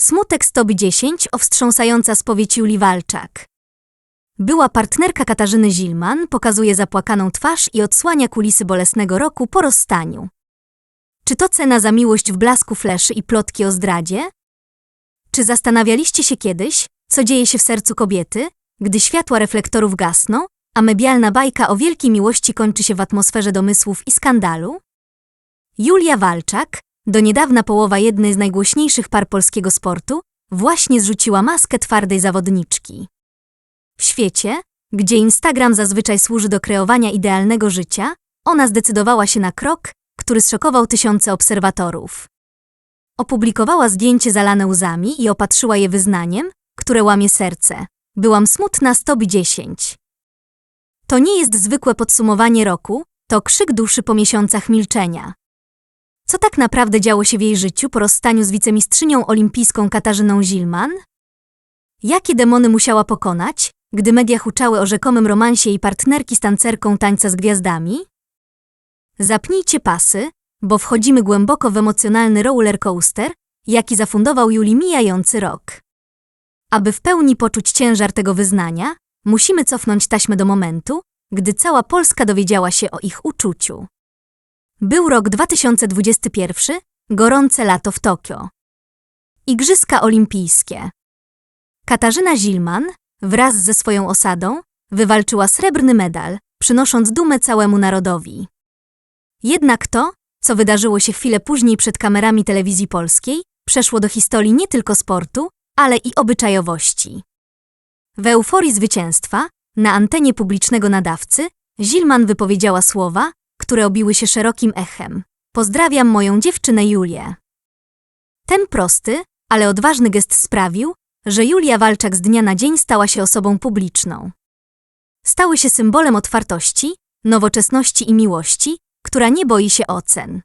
Smutek stop 10 o wstrząsająca spowiedź Julii Walczak. Była partnerka Katarzyny Zilman, pokazuje zapłakaną twarz i odsłania kulisy bolesnego roku po rozstaniu. Czy to cena za miłość w blasku fleszy i plotki o zdradzie? Czy zastanawialiście się kiedyś, co dzieje się w sercu kobiety, gdy światła reflektorów gasną, a medialna bajka o wielkiej miłości kończy się w atmosferze domysłów i skandalu? Julia Walczak, do niedawna połowa jednej z najgłośniejszych par polskiego sportu, właśnie zrzuciła maskę twardej zawodniczki. W świecie, gdzie Instagram zazwyczaj służy do kreowania idealnego życia, ona zdecydowała się na krok, który zszokował tysiące obserwatorów. Opublikowała zdjęcie zalane łzami i opatrzyła je wyznaniem, które łamie serce. Byłam smutna 110. To nie jest zwykłe podsumowanie roku, to krzyk duszy po miesiącach milczenia. Co tak naprawdę działo się w jej życiu po rozstaniu z wicemistrzynią olimpijską Katarzyną Zilman? Jakie demony musiała pokonać, gdy media huczały o rzekomym romansie jej partnerki z tancerką tańca z gwiazdami? Zapnijcie pasy, bo wchodzimy głęboko w emocjonalny roller coaster, jaki zafundował Julii mijający rok. Aby w pełni poczuć ciężar tego wyznania, musimy cofnąć taśmę do momentu, gdy cała Polska dowiedziała się o ich uczuciu. Był rok 2021, gorące lato w Tokio. Igrzyska olimpijskie. Katarzyna Zilman, wraz ze swoją osadą, wywalczyła srebrny medal, przynosząc dumę całemu narodowi. Jednak to, co wydarzyło się chwilę później przed kamerami telewizji polskiej, przeszło do historii nie tylko sportu, ale i obyczajowości. W euforii zwycięstwa, na antenie publicznego nadawcy, Zilman wypowiedziała słowa, które obiły się szerokim echem. Pozdrawiam moją dziewczynę Julię. Ten prosty, ale odważny gest sprawił, że Julia Walczak z dnia na dzień stała się osobą publiczną. Stały się symbolem otwartości, nowoczesności i miłości, która nie boi się ocen.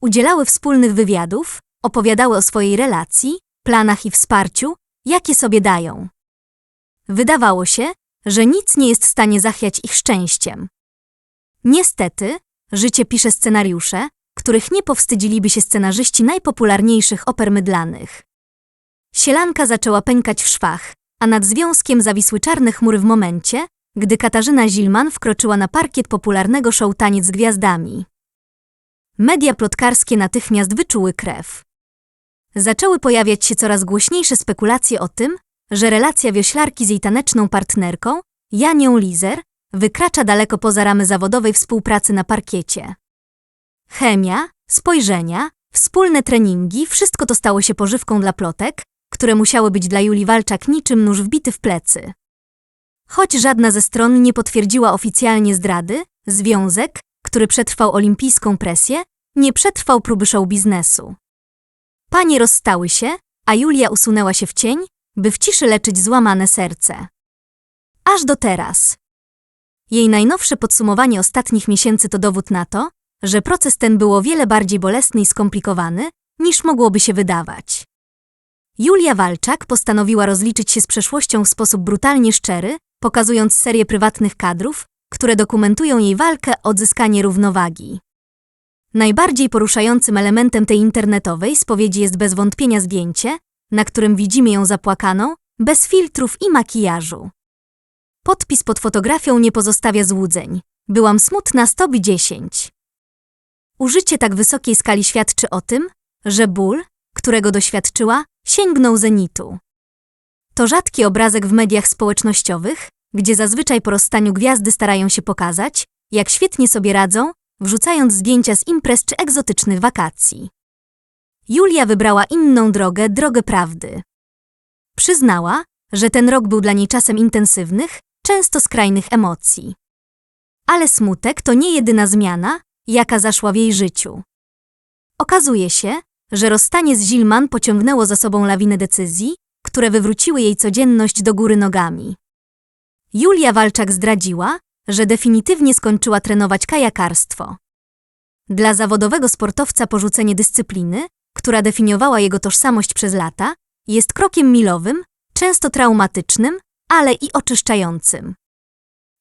Udzielały wspólnych wywiadów, opowiadały o swojej relacji, planach i wsparciu, jakie sobie dają. Wydawało się, że nic nie jest w stanie zachwiać ich szczęściem. Niestety, życie pisze scenariusze, których nie powstydziliby się scenarzyści najpopularniejszych oper mydlanych. Sielanka zaczęła pękać w szwach, a nad związkiem zawisły czarne chmury w momencie, gdy Katarzyna Zilman wkroczyła na parkiet popularnego show Taniec z Gwiazdami. Media plotkarskie natychmiast wyczuły krew. Zaczęły pojawiać się coraz głośniejsze spekulacje o tym, że relacja wioślarki z jej taneczną partnerką, Janią Lizer, wykracza daleko poza ramy zawodowej współpracy na parkiecie. Chemia, spojrzenia, wspólne treningi, wszystko to stało się pożywką dla plotek, które musiały być dla Julii Walczak niczym nóż wbity w plecy. Choć żadna ze stron nie potwierdziła oficjalnie zdrady, związek, który przetrwał olimpijską presję, nie przetrwał próby show biznesu. Panie rozstały się, a Julia usunęła się w cień, by w ciszy leczyć złamane serce. Aż do teraz. Jej najnowsze podsumowanie ostatnich miesięcy to dowód na to, że proces ten był o wiele bardziej bolesny i skomplikowany, niż mogłoby się wydawać. Julia Walczak postanowiła rozliczyć się z przeszłością w sposób brutalnie szczery, pokazując serię prywatnych kadrów, które dokumentują jej walkę o odzyskanie równowagi. Najbardziej poruszającym elementem tej internetowej spowiedzi jest bez wątpienia zdjęcie, na którym widzimy ją zapłakaną, bez filtrów i makijażu. Podpis pod fotografią nie pozostawia złudzeń. Byłam smutna 110. Użycie tak wysokiej skali świadczy o tym, że ból, którego doświadczyła, sięgnął zenitu. To rzadki obrazek w mediach społecznościowych, gdzie zazwyczaj po rozstaniu gwiazdy starają się pokazać, jak świetnie sobie radzą, wrzucając zdjęcia z imprez czy egzotycznych wakacji. Julia wybrała inną drogę, drogę prawdy. Przyznała, że ten rok był dla niej czasem intensywnych, często skrajnych emocji. Ale smutek to nie jedyna zmiana, jaka zaszła w jej życiu. Okazuje się, że rozstanie z Zilman pociągnęło za sobą lawinę decyzji, które wywróciły jej codzienność do góry nogami. Julia Walczak zdradziła, że definitywnie skończyła trenować kajakarstwo. Dla zawodowego sportowca porzucenie dyscypliny, która definiowała jego tożsamość przez lata, jest krokiem milowym, często traumatycznym, ale i oczyszczającym.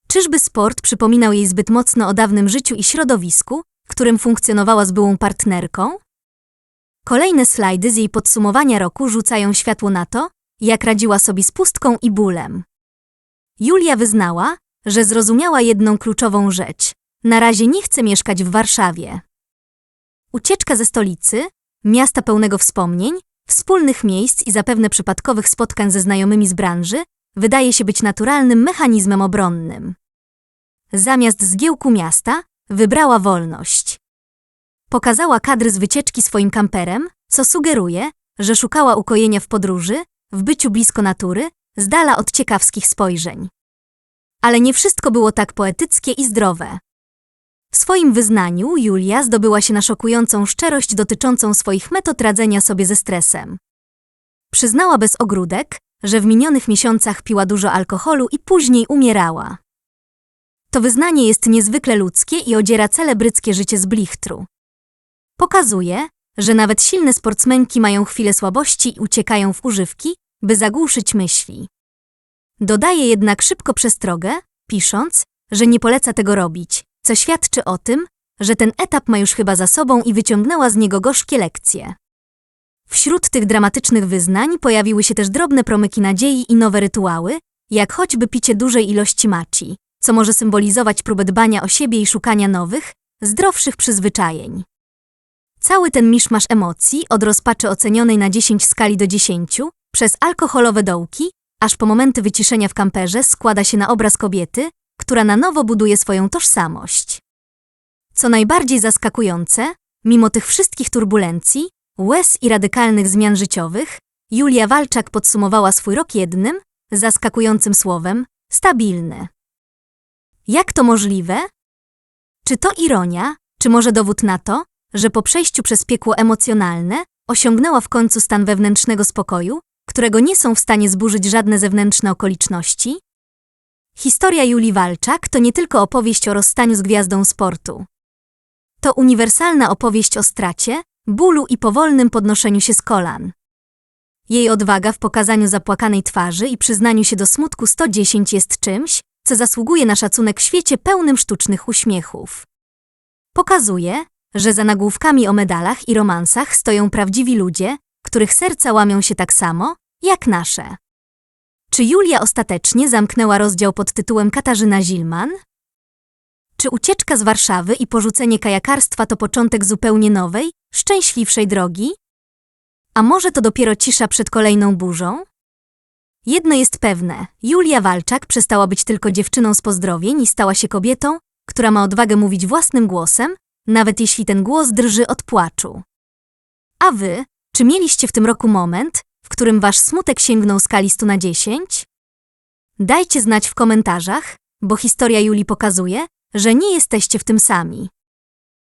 Czyżby sport przypominał jej zbyt mocno o dawnym życiu i środowisku, w którym funkcjonowała z byłą partnerką? Kolejne slajdy z jej podsumowania roku rzucają światło na to, jak radziła sobie z pustką i bólem. Julia wyznała, że zrozumiała jedną kluczową rzecz. Na razie nie chce mieszkać w Warszawie. Ucieczka ze stolicy, miasta pełnego wspomnień, wspólnych miejsc i zapewne przypadkowych spotkań ze znajomymi z branży wydaje się być naturalnym mechanizmem obronnym. Zamiast zgiełku miasta wybrała wolność. Pokazała kadry z wycieczki swoim kamperem, co sugeruje, że szukała ukojenia w podróży, w byciu blisko natury, z dala od ciekawskich spojrzeń. Ale nie wszystko było tak poetyckie i zdrowe. W swoim wyznaniu Julia zdobyła się na szokującą szczerość dotyczącą swoich metod radzenia sobie ze stresem. Przyznała bez ogródek, że w minionych miesiącach piła dużo alkoholu i później umierała. To wyznanie jest niezwykle ludzkie i odziera celebryckie życie z blichtru. Pokazuje, że nawet silne sportsmenki mają chwilę słabości i uciekają w używki, by zagłuszyć myśli. Dodaje jednak szybko przestrogę, pisząc, że nie poleca tego robić, co świadczy o tym, że ten etap ma już chyba za sobą i wyciągnęła z niego gorzkie lekcje. Wśród tych dramatycznych wyznań pojawiły się też drobne promyki nadziei i nowe rytuały, jak choćby picie dużej ilości maci, co może symbolizować próbę dbania o siebie i szukania nowych, zdrowszych przyzwyczajeń. Cały ten miszmasz emocji, od rozpaczy ocenionej na 10 w skali do 10, przez alkoholowe dołki, aż po momenty wyciszenia w kamperze składa się na obraz kobiety, która na nowo buduje swoją tożsamość. Co najbardziej zaskakujące, mimo tych wszystkich turbulencji, łez i radykalnych zmian życiowych, Julia Walczak podsumowała swój rok jednym, zaskakującym słowem stabilny. Jak to możliwe? Czy to ironia, czy może dowód na to, że po przejściu przez piekło emocjonalne osiągnęła w końcu stan wewnętrznego spokoju, którego nie są w stanie zburzyć żadne zewnętrzne okoliczności? Historia Julii Walczak to nie tylko opowieść o rozstaniu z gwiazdą sportu. To uniwersalna opowieść o stracie, bólu i powolnym podnoszeniu się z kolan. Jej odwaga w pokazaniu zapłakanej twarzy i przyznaniu się do smutku 110 jest czymś, co zasługuje na szacunek w świecie pełnym sztucznych uśmiechów. Pokazuje, że za nagłówkami o medalach i romansach stoją prawdziwi ludzie, których serca łamią się tak samo, jak nasze. Czy Julia ostatecznie zamknęła rozdział pod tytułem Katarzyna Zilman? Czy ucieczka z Warszawy i porzucenie kajakarstwa to początek zupełnie nowej, szczęśliwszej drogi? A może to dopiero cisza przed kolejną burzą? Jedno jest pewne, Julia Walczak przestała być tylko dziewczyną z pozdrowień i stała się kobietą, która ma odwagę mówić własnym głosem, nawet jeśli ten głos drży od płaczu. A wy, czy mieliście w tym roku moment, w którym wasz smutek sięgnął skali 100 na 10? Dajcie znać w komentarzach, bo historia Julii pokazuje, że nie jesteście w tym sami.